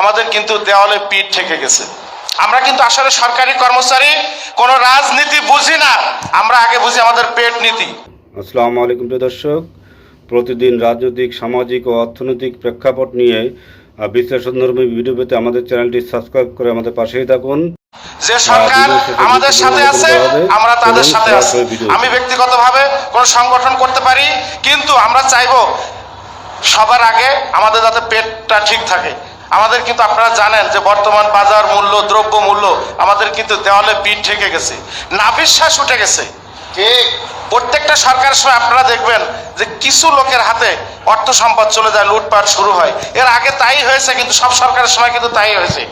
আমাদের কিন্তু দেওয়ালে পিঠ থেকে গেছে। আমরা কিন্তু আসলে সরকারি কর্মচারী কোনো রাজনীতি বুঝি না। আমরা আগে বুঝি আমাদের পেট নীতি। আসসালামু আলাইকুম প্রিয় দর্শক। প্রতিদিন রাজনৈতিক সামাজিক ও অর্থনৈতিক প্রেক্ষাপট নিয়ে বিশ্লেষণধর্মী ভিডিও পেতে আমাদের চ্যানেলটি সাবস্ক্রাইব করে আমাদের পাশেই থাকুন। যে সরকার আমাদের সাথে আছে আমরা তাদের সাথে আছি। আমি ব্যক্তিগতভাবে কোনো সংগঠন করতে পারি কিন্তু আমরা চাইব সবার আগে আমাদের যাতে পেটটা ঠিক থাকে। আমাদের কিন্তু আপনারা জানেন যে বর্তমান বাজার মূল্য, দ্রব্য মূল্য আমাদের কিন্তু দেওয়ালে পিঠ ঠেকে গেছে। নাবিশ্বাস উঠে গেছে। ঠিক। প্রত্যেকটা সরকারের সময় আপনারা দেখবেন যে কিছু লোকের হাতে অর্থ সম্পদ চলে যায় লুটপাট শুরু হয়। এর আগে তাই হয়েছে কিন্তু সব সরকারের সময় কিন্তু তাই হয়েছে।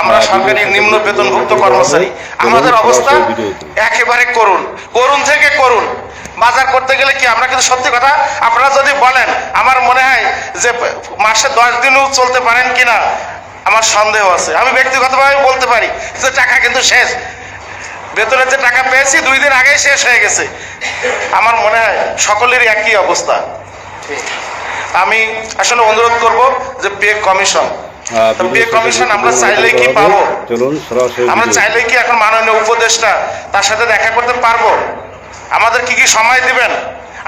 আমরা হ্যাঁ, সরকারি নিম্ন বেতনভুক্ত কর্মচারী। আমাদের অবস্থা একেবারে করুন করুন থেকে করুন বাজার করতে গেলে কি আমরা কিন্তু সত্যি কথা আপনারা যদি বলেন আমার মনে হয় যে মাসে দশ দিনও চলতে পারেন কিনা আমার সন্দেহ আছে। আমি ব্যক্তিগতভাবে বলতে পারি যে টাকা কিন্তু শেষ। বেতনের যে টাকা পেয়েছি দুই দিন আগেই শেষ হয়ে গেছে। আমার মনে হয় সকলেরই একই অবস্থা। আমি আসলে অনুরোধ করব যে পে কমিশন পে কমিশন আমরা চাইলে চাইলেই কি পাবো? চলুন আমরা চাইলেই চাইলে কি এখন মাননীয় উপদেষ্টা তার সাথে দেখা করতে পারব? আমাদের কি কি সময় দিবেন?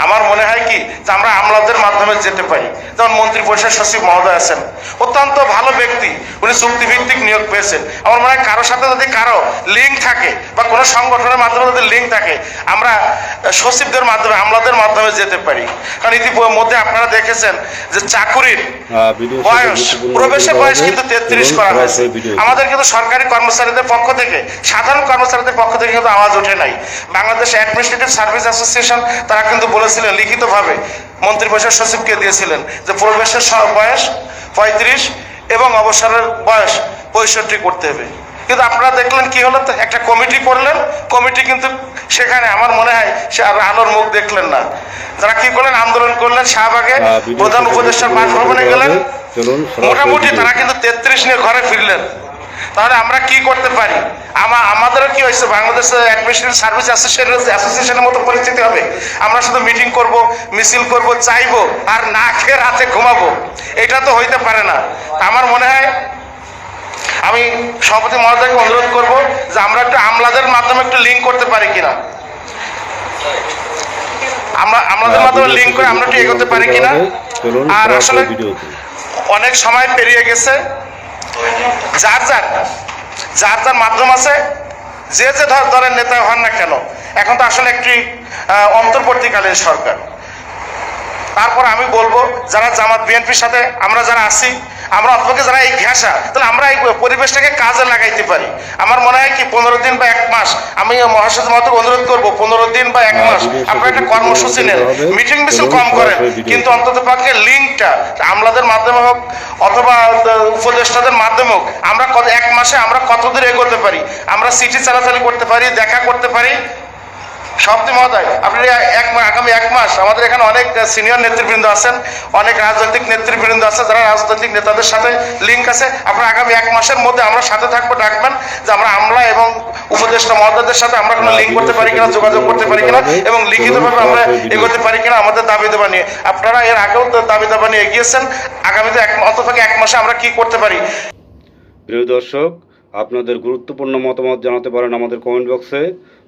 আমার মনে হয় কি যে আমরা আমলাদের মাধ্যমে যেতে পারি। যেমন মন্ত্রী পরিষদ সচিব মহোদয় আছেন অত্যন্ত ভালো ব্যক্তি উনি চুক্তিভিত্তিক নিয়োগ পেয়েছেন। আমার মনে হয় কারোর সাথে যদি কারও লিঙ্ক থাকে বা কোনো সংগঠনের মাধ্যমে যদি লিঙ্ক থাকে আমরা সচিবদের মাধ্যমে আমলাদের মাধ্যমে যেতে পারি। কারণ ইতিমধ্যে আপনারা দেখেছেন যে চাকুরির শেষে বয়স প্রবেশের বয়স কিন্তু তেত্রিশ করা হয়েছে। আমাদের কিন্তু সরকারি কর্মচারীদের পক্ষ থেকে সাধারণ কর্মচারীদের পক্ষ থেকে কিন্তু আওয়াজ ওঠে নাই। বাংলাদেশ অ্যাডমিনিস্ট্রেটিভ সার্ভিস অ্যাসোসিয়েশন তারা কিন্তু বলেছিলেন লিখিতভাবে মন্ত্রী পরিষদ সচিবকে দিয়েছিলেন যে প্রবেশের বয়স পঁয়ত্রিশ এবং অবসরের বয়স পঁয়ষট্টি করতে হবে। কিন্তু আপনারা দেখলেন কি হলো? একটা কমিটি করলেন কমিটি কিন্তু সেখানে আমার মনে হয় সে আর আলোর মুখ দেখলেন না। যারা কি করলেন? আন্দোলন করলেন শাহবাগে প্রধান উপদেষ্টার বাসভবনে গেলেন। মোটামুটি তারা কিন্তু তেত্রিশ নিয়ে ঘরে ফিরলেন। তাহলে আমরা কি করতে পারি? আমা আমাদেরও কি হয়েছে? বাংলাদেশ অ্যাডমিনিস্ট্রেটিভ সার্ভিস অ্যাসোসিয়েশনের মতো পরিস্থিতি হবে। আমরা শুধু মিটিং করব মিছিল করব চাইব আর না খেয়ে রাতে ঘুমাবো। এটা তো হইতে পারে না। আমার মনে হয় আমি সভাপতি মহোদয়কে অনুরোধ করব যে আমরা একটু আমলাদের মাধ্যমে একটু লিঙ্ক করতে পারি কিনা। আমরা আমলাদের মাধ্যমে লিঙ্ক করে আমরা একটু এগোতে পারি কিনা। আর আসলে অনেক সময় পেরিয়ে গেছে। যার যার যার যার মাধ্যম আছে যে যে দলের নেতা হন না কেন, এখন তো আসলে একটি অন্তর্বর্তীকালীন সরকার। তারপর আমি বলব, যারা জামাত, বিএনপির সাথে আমরা যারা আছি আমরা অল্পকে যারা এই ঘেঁষা তাহলে আমরা এই পরিবেশটাকে কাজে লাগাইতে পারি। আমার মনে হয় কি পনেরো দিন বা এক মাস আমি মহাসচিব মতো অনুরোধ করব পনেরো দিন বা এক হ্যাঁ, মাস আপনারা একটা কর্মসূচি নেন। মিটিং মিছিল কম করেন কিন্তু অন্তত পক্ষে লিঙ্কটা আমলাদের মাধ্যমে হোক অথবা উপদেষ্টাদের মাধ্যমে হোক আমরা এক মাসে আমরা কত দূর এগোতে পারি? আমরা সিটি চালাচালি করতে পারি দেখা করতে পারি সপ্তি মহোদয় আপনি এক আগামী এক মাস আমাদের এখানে অনেক সিনিয়র নেতৃবৃন্দ আছেন, অনেক রাজনৈতিক নেতৃবৃন্দ আছে যারা রাজনৈতিক নেতাদের সাথে লিঙ্ক আছে। আপনার আগামী এক মাসের মধ্যে আমরা সাথে থাকব, ডাকবেন যে আমরা আমলা এবং উপদেষ্টা মহোদয়দের সাথে আমরা কোনো লিঙ্ক করতে পারি কিনা, যোগাযোগ করতে পারি কিনা, এবং লিখিতভাবে আমরা এগোতে পারি কিনা আমাদের দাবি দাবা নিয়ে। আপনারা এর আগেও দাবি দাবা নিয়ে এগিয়েছেন, আগামীতে এক অন্তত এক মাসে আমরা কি করতে পারি? প্রিয় দর্শক, আপনাদের গুরুত্বপূর্ণ মতামত জানাতে পারেন আমাদের কমেন্ট বক্সে